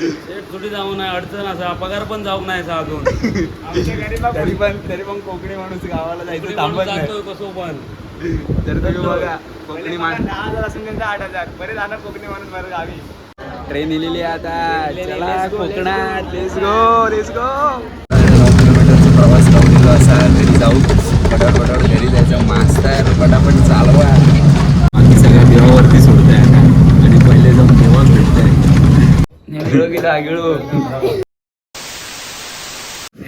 जाऊ नाही अडचण असा पगार पण जाऊ नाही असा अजून. तरी पण तरी पण कोकणी माणूस गावाला जायचं थांबत नाही. कसो पण. तर तुम्ही बघा कोकणी माणूस दहा हजार असून त्यांचा आठ हजार. बरे जाणार कोकणी माणूस बरं गावी. ट्रेन इलेली आता. चला let's go, let's कोकणात. लेट्स गो लेट्स गो किलोमीटरचा प्रवास लावलेलो असा घरी जाऊ. पटापट पटापट घरी जायचं मास्तर पटापट चालवा बाकी सगळ्या देवावरती सोडतंय आता आणि पहिले जाऊन देवा भेटतंय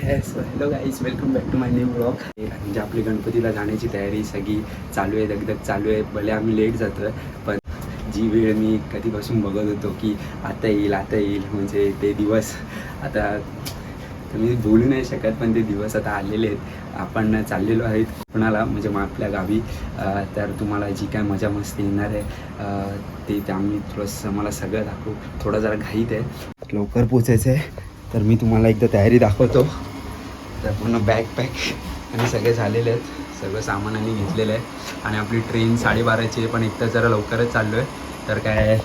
hello guys welcome back to my new blog म्हणजे आपली गणपतीला जाण्याची तयारी सगळी चालू आहे दगदग चालू आहे. भले आम्ही लेट जातोय पण जी वेळ मी कधीपासून बघत होतो की आता येईल आता येईल म्हणजे ते दिवस आता तुम्ही मी बोलू नाही शकत पण ते दिवस आता आलेले आहेत. आपण चाललेलो आहेत कोणाला म्हणजे मग आपल्या गावी. तर तुम्हाला जी काय मजा मस्ती येणार आहे ते ते आम्ही थोडंसं मला सगळं दाखवू. थोडं जरा घाईत आहे. लवकर पोचायचं आहे तर मी तुम्हाला एकदा तयारी दाखवतो. तर पूर्ण बॅग पॅक आणि सगळे झालेले आहेत. सगळं सामान आम्ही घेतलेलं आहे. आणि आपली ट्रेन साडेबाराची आहे पण एक तर जरा लवकरच चाललो आहे. तर काय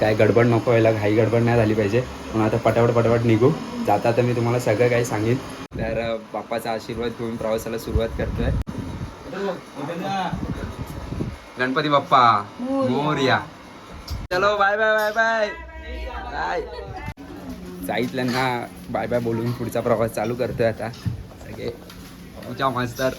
काय गडबड नको व्हायला. घाई गडबड नाही झाली पाहिजे. पण आता पटापट पटापट निघू. जाता तर मी तुम्हाला सगळं काही सांगेन. तर बाप्पाचा आशीर्वाद घेऊन प्रवासाला सुरुवात करतोय. गणपती बाप्पा मोरया. चलो bye bye bye bye bye जाईतल्यांना bye bye बोलून पुढचा प्रवास चालू करतोय आता. सगळे. तुमच्या मास्तर.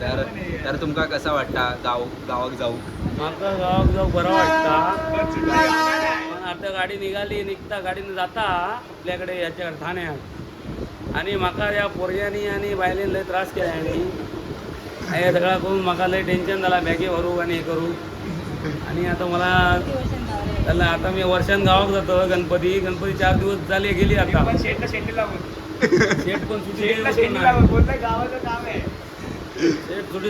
तर तर तुमका कसा वाटता? गाव गावाक जाऊ. माका गावाक जाऊ बरं वाटता. पण आता गाडी निघाली निघता गाडीनं जाता. आपल्याकडे याच्याकडे ठाण्यात आणि म्हाका या पोरग्यांनी आणि बायलेन लय त्रास केला आणि हे सगळा करून म्हाका लय टेन्शन झाला. बॅगे भरू आणि हे करू. आणि आता मला त्याला आता मी वर्षान गावाक जातो गणपती. गणपती चार दिवस झाले गेली आता. शेट पण सुटी शेट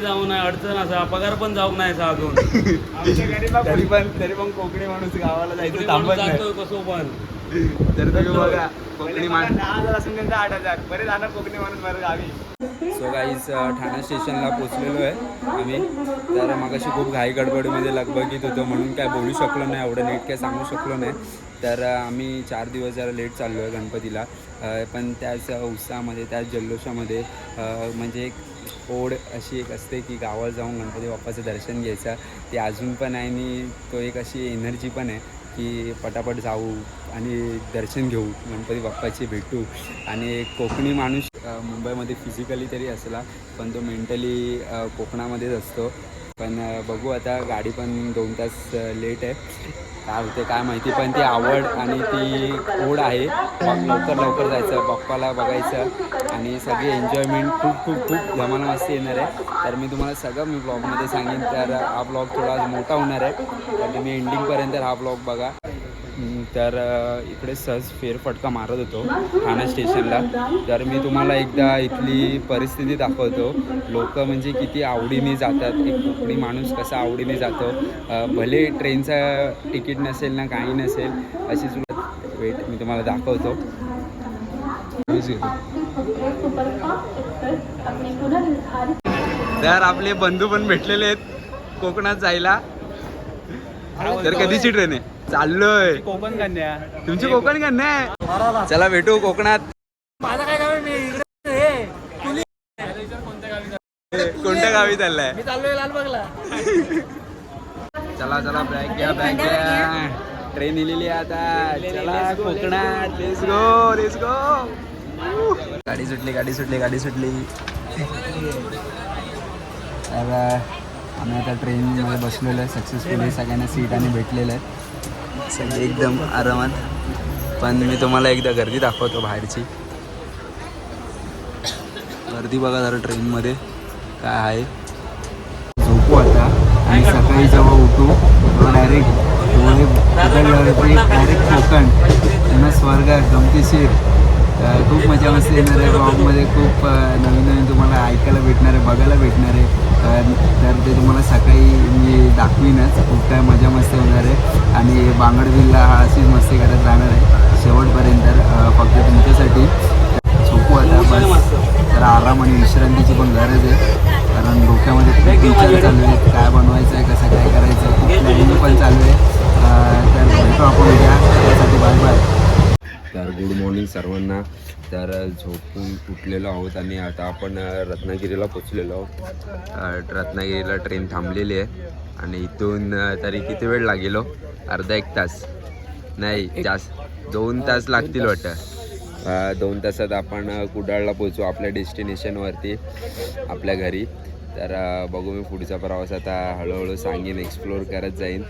जाऊ नाही अडचण असा. पगार पण जाऊ नाही असा अजून. आमच्या गरीबा तरी पण तरी पण कोकणी माणूस गावाला जायचं कसो पण. तर तुम्ही बघा कोकणी माणूस दहा हजार असून त्यांचा आठ हजार. बरे जाणार कोकणी माणूस बरं गावी. सो गाईज ठाणा स्टेशनला पोचलेलो आहे आम्ही. तर मगाशी खूप घाई गडबडीमध्ये लगबगीत होतो म्हणून काय बोलू शकलो नाही एवढं नीट काय सांगू शकलो नाही. तर आम्ही चार दिवस जरा लेट चाललो आहे गणपतीला पण त्याच उत्साहामध्ये त्याच जल्लोषामध्ये म्हणजे एक ओढ अशी एक असते की गावाला जाऊन गणपती बाप्पाचं दर्शन घ्यायचं. ते अजून पण आहे आणि तो एक अशी एनर्जी पण आहे. की पटापट जाऊ आणि दर्शन घेऊ गणपती बाप्पाची भेटू. आणि कोकणी माणूस मुंबईमध्ये फिजिकली तरी असला पण तो मेंटली कोकणामध्येच असतो. पण बघू आता गाडी पण दोन तास लेट आहे. काय होते काय माहिती पण ती आवड आणि ती ओढ आहे. मग लवकर लवकर जायचं बाप्पाला बघायचं आणि सगळी एन्जॉयमेंट खूप खूप खूप धमाल मस्ती येणार आहे. तर मी तुम्हाला सगळं मी ब्लॉगमध्ये सांगेन. तर हा ब्लॉग थोडा मोठा होणार आहे. तर तुम्ही एंडिंगपर्यंत हा ब्लॉग बघा. तर इकडे सहज फेरफटका मारत होतो ठाणे स्टेशनला. तर मी तुम्हाला एकदा इथली परिस्थिती दाखवतो. लोक म्हणजे किती आवडीने जातात. एक कोकणी माणूस कसा आवडीने जातो. भले ट्रेनचं तिकीट नसेल ना काही नसेल अशी सुद्धा वेट मी तुम्हाला दाखवतो. तर आपले बंधू पण भेटलेले आहेत कोकणात जायला. तर कधीची ट्रेन आहे? चाललोय. कोकण कन्या. तुमची कोकण का नाही चला भेटू कोकणात. माझं काय काम मी कोणत्या गावी चाललाय? मी चाललोय लालबागला. चला चला बॅग घ्या बॅग घ्या. ट्रेन इलेली आहे आता. चला कोकणात. लेट्स गो लेट्स गो गाडी सुटली गाडी सुटली गाडी सुटली. आम्ही आता ट्रेनमध्ये बसलेलो आहे. सक्सेसफुली सगळ्यांना सीट आणि भेटलेलं आहे. सगळे एकदम आरामात. पण मी तुम्हाला एकदा गर्दी दाखवतो बाहेरची. गर्दी बघा जरा ट्रेनमध्ये काय आहे. झोपू आता. आणि सकाळी जेव्हा उठू तेव्हा डायरेक्ट डोळे डायरेक्ट कोकण. त्यांना स्वर्ग गमतीशीर. खूप मजा मस्ती येणार आहे. ब्लॉगमध्ये खूप नवीन नवीन तुम्हाला ऐकायला भेटणार आहे बघायला भेटणार आहे. तर ते तुम्हाला सकाळी मी दाखवीनच. खूप काय मजा मस्ती होणार आहे. आणि बांगडविल्ला हा अशीच मस्ती करत राहणार आहे. शेवटपर्यंत फक्त तुमच्यासाठी. झोपू आता बस. तर आराम आणि विश्रांतीची पण गरज आहे. कारण डोक्यामध्ये खूप विचार चालू आहेत. काय बनवायचं आहे कसं काय करायचं आहे खूप प्लॅनिंग पण चालू आहे. तर भेटू आपण उद्या. त्यासाठी बाय बाय गुड मॉर्निंग सर्वांना. तर झोपून उठलेलो आहोत आणि आता आपण रत्नागिरीला पोचलेलो आहोत. रत्नागिरीला ट्रेन थांबलेली आहे. आणि इथून तरी किती वेळ लागेल? हो? अर्धा एक तास. नाही जास्त. दोन तास लागतील वाटतं. दोन तासात आपण कुडाळला पोचू आपल्या डेस्टिनेशनवरती आपल्या घरी. तर बघू मी पुढचा प्रवास आता हळूहळू सांगेन एक्सप्लोअर करत जाईन.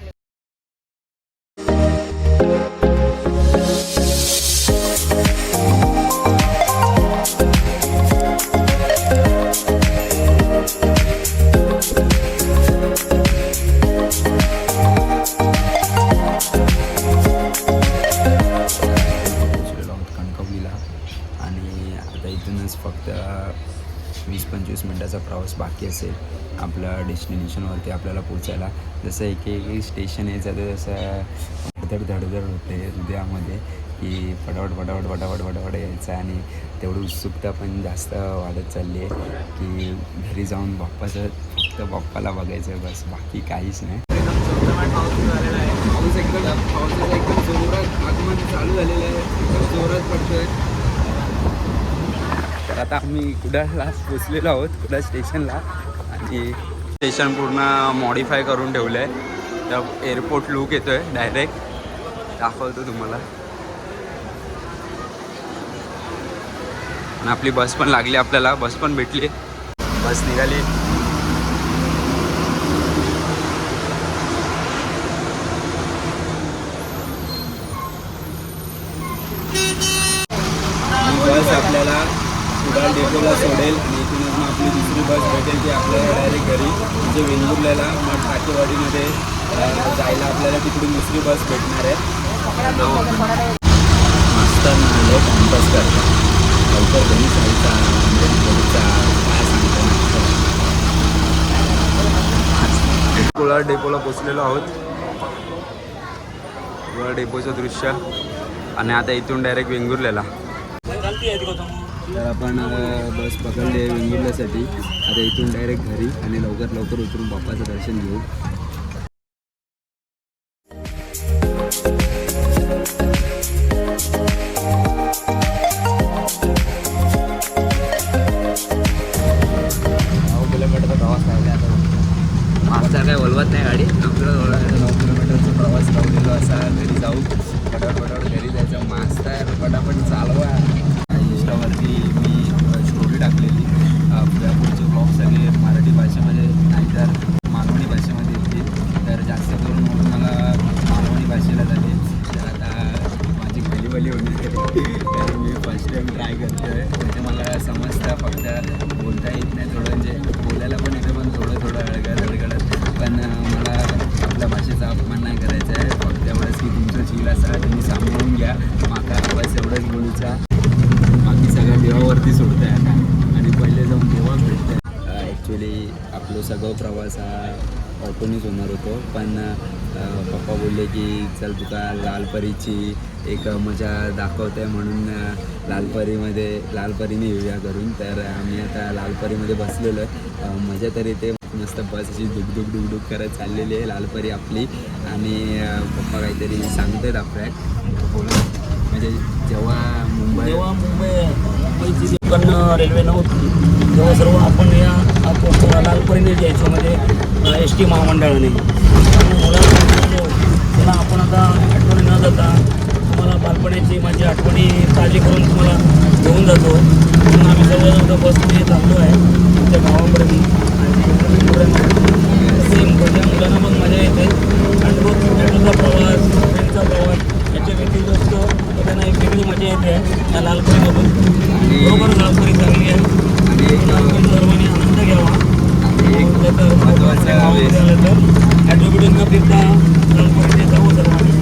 प्रवास असेल. आपल्या डेस्टिनेशनवरती आपल्याला पोचायला जसं एक एक स्टेशन यायचं तर जसं धडधड धडधड होते हृदयामध्ये की फटाफट फटाफट फटाफट फटाफट यायचं आणि तेवढी उत्सुकता पण जास्त वाढत चालली आहे की घरी जाऊन बाप्पाचं फक्त बाप्पाला बघायचं बस बाकी काहीच नाही. पाऊस एकदम पावसाचं एकदम जोरात आगमन चालू झालेलं आहे. एकदम जोरात पडतोय. तर आता आम्ही कुडाळला पोचलेलो आहोत कुडाळ स्टेशनला. आणि स्टेशन पूर्ण मॉडिफाय करून ठेवलं आहे त्या एअरपोर्ट लुक येतोय डायरेक्ट दाखवतो तुम्हाला. आणि आपली बस पण लागली आपल्याला. बस पण भेटली. बस निघाली. Thank you. आपल्याला डेपोला सोडेल आणि इथूनच मग आपली दुसरी बस भेटेल ती आपल्याला डायरेक्ट घरी. म्हणजे वेंगुर्ल्याला मग टाकेवाडीमध्ये जायला आपल्याला तिकडून दुसरी बस भेटणार आहे. मस्त कॅम्पस करता लवकर घरी जायचा घरीचा काय डेपोला पोचलेलो आहोत. डेपोचं दृश्य. आणि आता इथून डायरेक्ट वेंगुर्ल्याला. तर आपण बस पकडली वेंगुर्ल्यासाठी आता इथून डायरेक्ट घरी आणि लवकर लवकर उतरून बाप्पाचं दर्शन घेऊ. बस एवढंच बोलूचा बाकी सगळं देवावरती सोडतं आहे आता. आणि पहिले जाऊन देवा भेटतं ॲक्च्युली आपलं सगळं प्रवास हा ऑटोनीच होणार होतो. पण पप्पा बोलले की चल तुका लालपरीची एक मजा दाखवते म्हणून अ, लालपरीमध्ये लालपरीने येऊया करून तर आम्ही आता लालपरीमध्ये बसलेलो आहे. मजा तरी ते मस्त बस अशी डुकडुक डुकडुक करत चाललेली आहे लालपरी आपली. आणि पप्पा काहीतरी सांगतात आपल्या बोलत म्हणजे जेव्हा मुंबई जेव्हा मुंबई मुंबईची पण रेल्वे नव्हती तेव्हा सर्व आपण या आपण यायचो म्हणजे एस टी महामंडळाने. त्याला आपण आता आठवणी न जाता तुम्हाला बालपणाची माझी आठवणी ताजी करून तुम्हाला घेऊन जातो. म्हणून आम्ही सर्वजण आता बसमध्ये चाललो आहे आमच्या गावापर्यंत. सेम त्या मुलांना मग मजा येते. आणि रोज ट्रेनचा प्रवास ट्रेनचा प्रवास याच्या व्यतिरिक्त त्यांना एक वेगळी मजा येते या लालपरीमधून बरोबर लालपरी चांगली आहे. आणि सर्वांनी आनंद घ्यावा. तर महत्त्वाचं तर ॲडव्होकेट न फिरता जावं सर्वांनी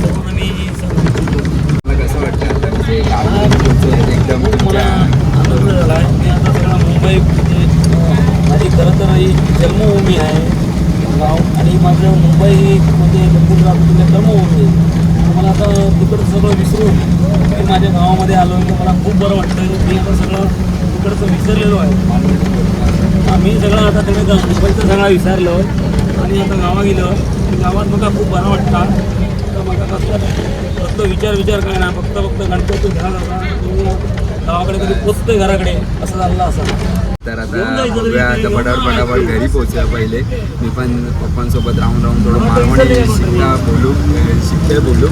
सर्वांना मी सांगतो मला कसं वाटतं आता म्हणजे एकदम मला आनंद झाला आहे. मी आता सगळं मुंबई म्हणजे माझी खरं तर ही जन्मभूमी आहे. गाव. आणि माझं मुंबई म्हणजे लंबून राहतो जन्मभूमी आहे. मला आता तिकडं सगळं विसरून मी माझ्या गावामध्ये आलो आहे मला खूप बरं वाटतं मी आता सगळं तिकडचं विसरलेलो आहे. मी सगळं आता तिकडे मुंबईचं सगळं विसरलो आणि आता गावा गेलो. गावात मला खूप बरं वाटतं. तर मला कसलं फक्त विचार विचार काय ना फक्त फक्त गणपती झाला असा गावाकडे कधी पोचतोय घराकडे? असं चाललं असं. तर आता बघूया आता फटाफट घरी पोहोचूया पहिले. मी पण पप्पांसोबत राहून राहून थोडं मालवणी शिकता बोलू शिकते बोलू.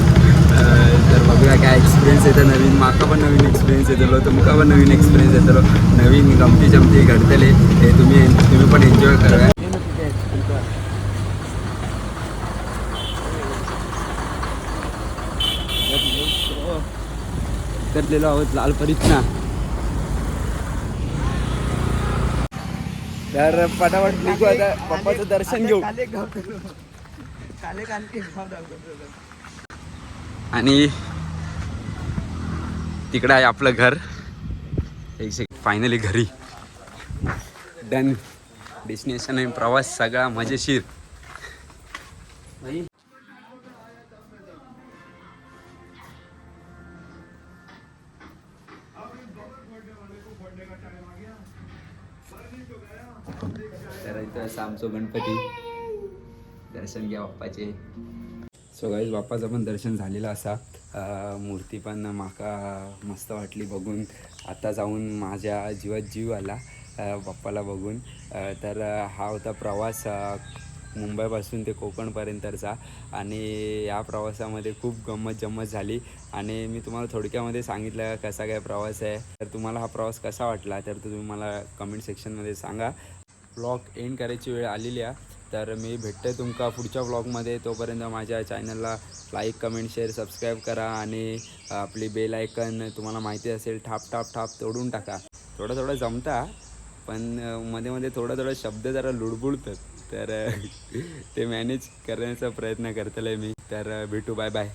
तर बघूया काय एक्सपिरियन्स येतं नवीन. माका पण नवीन एक्सपिरियन्स येतलो तुमका पण नवीन एक्सपिरियन्स येतलो. नवीन गमती जमती घडतले. हे तुम्ही तुम्ही पण एन्जॉय करूया. करलेलो आहोत लाल परीक्षा तर पटापट निघू आता. पप्पाचं दर्शन घेऊ. आणि तिकडं आहे आपलं घर. एक सेकंड फायनली घरी. डन डेस्टिनेशन आहे प्रवास सगळा मजेशीर. आमचं गणपती. दर्शन घ्या बाप्पाचे. सो गाईज बाप्पाचं पण दर्शन झालेलं असा. मूर्ती पण माका मस्त वाटली बघून. आता जाऊन माझ्या जीवात जीव आला बाप्पाला बघून. तर हा होता प्रवास मुंबईपासून ते कोकणपर्यंतचा. आणि या प्रवासामध्ये खूप गंमत जम्मत झाली. आणि मी तुम्हाला थोडक्यामध्ये सांगितलं कसा काय प्रवास आहे. तर तुम्हाला हा प्रवास कसा वाटला तर तुम्ही मला कमेंट सेक्शनमध्ये सांगा. ब्लॉग एंड करायची वेळ आलेली आहे. तर मी भेटते तुमका पुढच्या ब्लॉगमध्ये. तोपर्यंत माझ्या चॅनलला लाईक कमेंट शेअर सबस्क्राईब करा आणि आपली बेल आयकन तुम्हाला माहिती असेल ठाप ठाप ठाप तोडून टाका. थोडं थोडं जमता पण मध्ये मध्ये थोडं थोडं शब्द जरा लुडबुडतात तर ते मॅनेज करण्याचा प्रयत्न करतले मी. तर भेटू. Bye bye